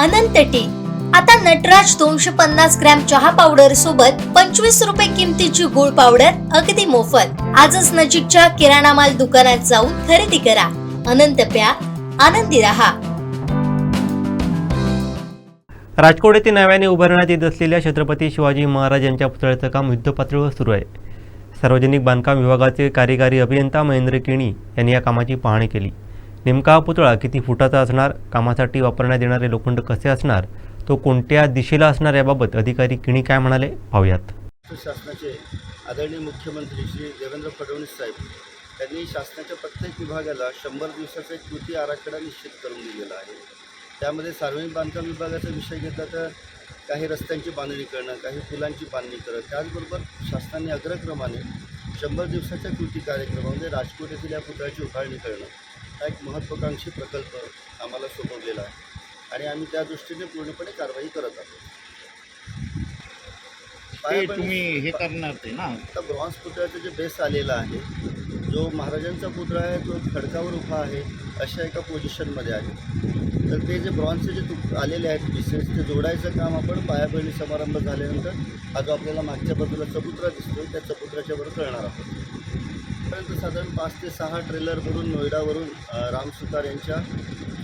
अनंत T. आता नटराज दोनशे पन्नास ग्रॅम चहा पावडर सोबत पंचवीस रुपये किमतीची गुळ पावडर अगदी मोफत. आजच नजीकच्या किराणा माल दुकानात जाऊन खरेदी करा. अनंत प्या. आनंदी रहा. राजकोट येथे नव्याने उभारण्यात येत असलेल्या छत्रपती शिवाजी महाराज यांच्या पुतळ्याचं काम युद्धपातळीवर सुरू आहे. सार्वजनिक बांधकाम विभागाचे कार्यकारी अभियंता महेंद्र केणी यांनी या कामाची पाहणी केली. नेमका हा पुतळा किती फुटाचा असणार कामासाठी वापरण्यात येणारे लोखंड कसे असणार तो कोणत्या दिशेला असणार याबाबत अधिकारी किणी काय म्हणाले पाहूयात. शासनाचे आदरणीय मुख्यमंत्री श्री देवेंद्र फडणवीस साहेब त्यांनी शासनाच्या प्रत्येक विभागाला शंभर दिवसाचा एक कृती आराखडा निश्चित करून दिलेला आहे. त्यामध्ये सार्वजनिक बांधकाम विभागाचा विषय घेतला तर काही रस्त्यांची बांधणी करणं काही पुलांची बांधणी करणं त्याचबरोबर शासनाने अग्रक्रमाने शंभर दिवसाच्या कृती कार्यक्रमामध्ये राजकोट येथील या पुतळ्याची उभारणी करणं हा एक महत्त्वाकांक्षी प्रकल्प आम्हाला सोपवलेला आहे. आणि आम्ही त्या दृष्टीने पूर्णपणे कारवाई करत आहोत. तुम्ही हे करणार ते ना? आता ब्रॉन्झ पुतळ्याचं जे बेस आलेला आहे जो महाराजांचा पुतळा आहे तो खडकावर उभा आहे अशा एका पोझिशनमध्ये आहे. तर ते जे ब्रॉन्झचे जे तुक आलेले आहेत पीसेस ते जोडायचं काम आपण पायाभरणी समारंभ झाल्यानंतर हा जो आपल्याला मागच्या बाजूला चबुत्रा दिसतोय त्या चबुत्राच्या वर करणार आहोत. पर्यंत साधारण पाच ते सहा ट्रेलरवरून नोएडावरून राम सुतार यांच्या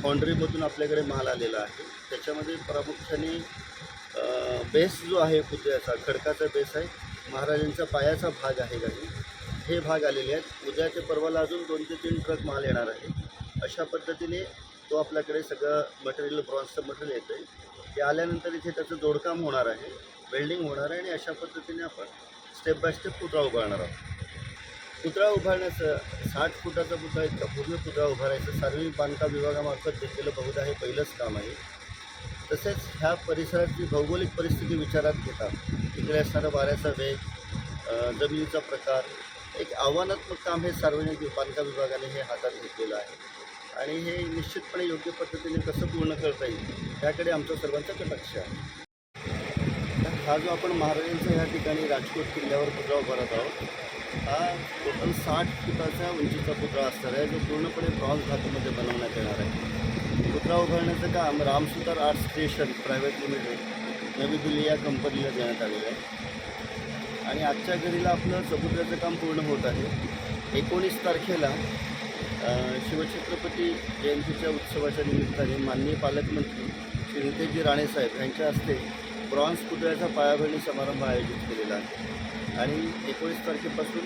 फॉन्ड्रीमधून आपल्याकडे माल आलेला आहे. त्याच्यामध्ये प्रामुख्याने बेस जो आहे पुतळ्याचा खडकाचा बेस आहे महाराजांचा पायाचा भाग आहे काही हे भाग आलेले आहेत. उद्या ते परवाला अजून दोन ते तीन ट्रक माल येणार आहे. अशा पद्धतीने तो आपल्याकडे सगळं मटेरियल ब्रॉन्झचं मटेरियल येतं आहे ते आल्यानंतर इथे त्याचं जोडकाम होणार आहे वेल्डिंग होणार आहे आणि अशा पद्धतीने आपण स्टेप बाय स्टेप पुतळा उभारणार आहोत. पुतळा उभारण्याचं साठ फुटाचा पुतळा इतका पूर्ण पुतळा उभारायचं. सार्वजनिक बांधकाम विभागामार्फत घेतलेलं बहुधा हे पहिलंच काम आहे. तसेच ह्या परिसराची भौगोलिक परिस्थिती विचारात घेता तिकडे असणारा वाऱ्याचा वेग जमिनीचा प्रकार एक आव्हानात्मक काम हे सार्वजनिक बांधकाम विभागाने हे हातात घेतलेलं आहे. आणि हे निश्चितपणे योग्य पद्धतीने कसं पूर्ण करता येईल त्याकडे आमचा सर्वांचा कटाक्ष आहे. हा जो आपण महाराजांचा ह्या ठिकाणी राजकोट किल्ल्यावर पुतळा उभारत आहोत हा टोटल साठ फुटाच्या उंचीचा पुतळा असणार आहे जो पूर्णपणे ब्रॉन्झ धातूमध्ये बनवण्यात येणार आहे. पुतळा उभारण्याचं काम Ram Sutar art station private limited नवी दिल्ली या कंपनीला देण्यात आलेलं आहे. आणि आजच्या घडीला आपलं चबुत्र्याचं काम पूर्ण होत आहे. एकोणीस तारखेला शिवछत्रपती जयंतीच्या उत्सवाच्या निमित्ताने माननीय पालकमंत्री श्री नितेशजी राणेसाहेब यांच्या हस्ते ब्रॉन्झ पुतळ्याचा पायाभरणी समारंभ आयोजित केलेला आहे. आणि एकोणीस तारखेपासून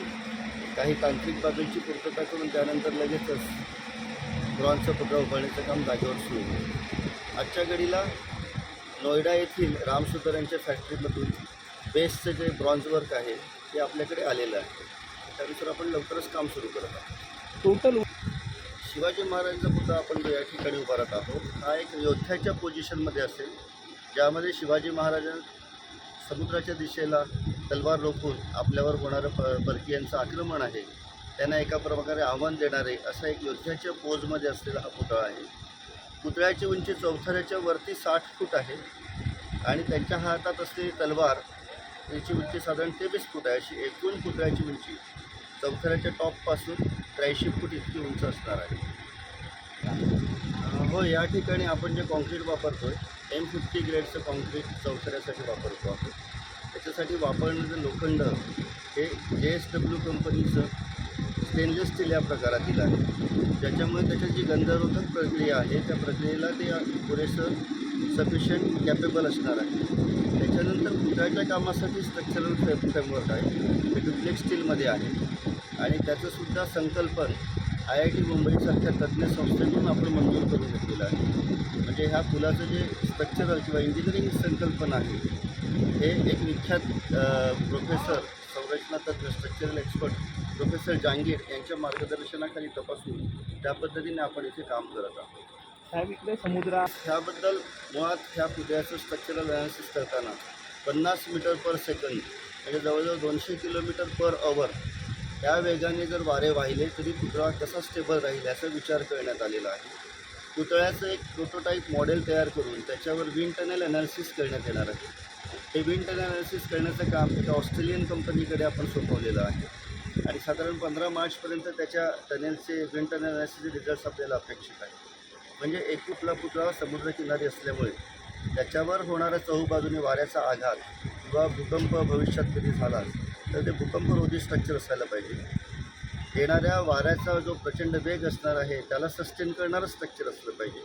काही तांत्रिक बाबींची पूर्तता करून त्यानंतर लगेचच ब्रॉन्झचा पुतळा उभारण्याचं काम जागेवर सुरू होईल आजच्या घडीला नोएडा येथील रामसुतर यांच्या फॅक्टरीमधून बेसचं जे ब्रॉन्झ वर्क आहे ते आपल्याकडे आलेलं आहे. त्यानुसार आपण लवकरच काम सुरू करत आहोत. टोटल शिवाजी महाराजांचा पुतळा आपण जो या ठिकाणी उभारत आहोत. हा एक योद्ध्याच्या पोझिशनमध्ये असेल. ज्यामध्ये शिवाजी महाराजांनी समुद्राच्या दिशेला तलवार रोखून आपल्यावर होणारं प परकीयांचं आक्रमण आहे त्यांना एका प्रकारे आव्हान देणारे असा एक योद्ध्याच्या पोजमध्ये असलेला हा पुतळा आहे. पुतळ्याची उंची चौथऱ्याच्या वरती साठ फूट आहे आणि त्यांच्या हातात असलेली तलवार याची उंची साधारण तेवीस फूट आहे. अशी एकूण पुतळ्याची उंची चौथऱ्याच्या टॉपपासून त्र्याऐंशी फूट इतकी उंच असणार आहे. हो या ठिकाणी आपण जे कॉन्क्रीट वापरतो आहे एम फिफ्टी ग्रेडचं कॉन्क्रीट चौथऱ्यासाठी वापरतो आपण. त्याच्यासाठी वापरण्याचं लोखंड हे जे एस डब्ल्यू कंपनीचं स्टेनलेस स्टील या प्रकारातील आहे. ज्याच्यामुळे त्याच्या जी गंधरोधक प्रक्रिया आहे त्या प्रक्रियेला ते पुरेसं सफिशियंट कॅपेबल असणार आहे. त्याच्यानंतर पुतळ्याच्या कामासाठी स्ट्रक्चरल फ्रे फ्रेमवर्क आहे. ते डुप्लेक्स स्टीलमध्ये आहे. आणि त्याचंसुद्धा संकल्पन आय आय टी मुंबईसारख्या तज्ज्ञ संस्थेतून आपण मंजूर करून घेतलेलं आहे. म्हणजे ह्या पुलाचं जे स्ट्रक्चरल किंवा इंजिनिअरिंग संकल्पना आहे हे एक विख्यात प्रोफेसर संरचना तज्ज्ञ स्ट्रक्चरल एक्सपर्ट प्रोफेसर जांगीर यांच्या मार्गदर्शनाखाली तपासून त्या पद्धतीने आपण इथे काम करत आहोत. साहेब इकडे समुद्रा? ह्याबद्दल मुळात ह्या पुतळ्याचं स्ट्रक्चरल अनालिसिस करताना पन्नास मीटर पर सेकंद म्हणजे जवळजवळ दोनशे किलोमीटर पर अवर त्या वेगाने जर वारे वाहिले तरी पुतळा कसा स्टेबल राहील याचा विचार करण्यात आलेला आहे. पुतळ्याचं एक प्रोटोटाईप मॉडेल तयार करून त्याच्यावर विंड टनेल अनालिसिस करण्यात येणार आहे. हे विंड टनेल अनालिसिस करण्याचं काम एका ऑस्ट्रेलियन कंपनीकडे आपण सोपवलेलं आहे. आणि साधारण पंधरा मार्चपर्यंत त्याच्या टनेलचे विंड टनेल अनालिसिसचे रिझल्ट्स आपल्याला अपेक्षित आहे म्हणजे एक कुठला पुतळा समुद्रकिनारी असल्यामुळे त्याच्यावर होणारा चहूबाजूने वाऱ्याचा आघात किंवा भूकंप भविष्यात कधी झाला तर ते भूकंपरोधी स्ट्रक्चर असायला पाहिजे. येणाऱ्या वाऱ्याचा जो प्रचंड वेग असणार आहे त्याला सस्टेन करणारं स्ट्रक्चर असलं पाहिजे.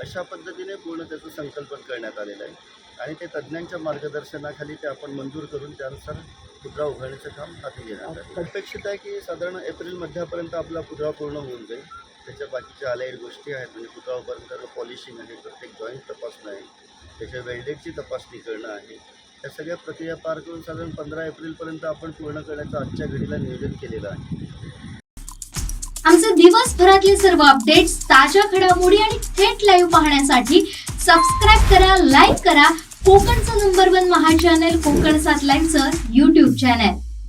अशा पद्धतीने पूर्ण त्याचं संकल्पन करण्यात आलेलं आहे. आणि ते तज्ज्ञांच्या मार्गदर्शनाखाली ते आपण मंजूर करून त्यानुसार पुतळा उभारण्याचं काम हाती घेण्यात आहे अपेक्षित आहे की साधारण एप्रिल मध्यापर्यंत आपला पुतळा पूर्ण होऊन जाईल. त्याच्या बाकीच्या आलेल्या गोष्टी आहेत म्हणजे पुतळा उभारताना पॉलिशिंग आहे प्रत्येक जॉईंट तपासणं आहे. त्याच्या वेल्डेडची तपासणी करणं आहे. या सगळ्या प्रक्रिया पार करून साधारण पंधरा एप्रिलपर्यंत आपण पूर्ण करण्याचं आजच्या घडीला नियोजन केलेलं आहे. आमचे दिवसभरातले सर्व अपडेट्स ताज्या घडामोडी आणि थेट लाईव्ह पाहण्यासाठी सबस्क्राईब करा लाईक करा. कोकणचं number one Maha channel Konkan सात लाईव्हचं युट्यूब चॅनल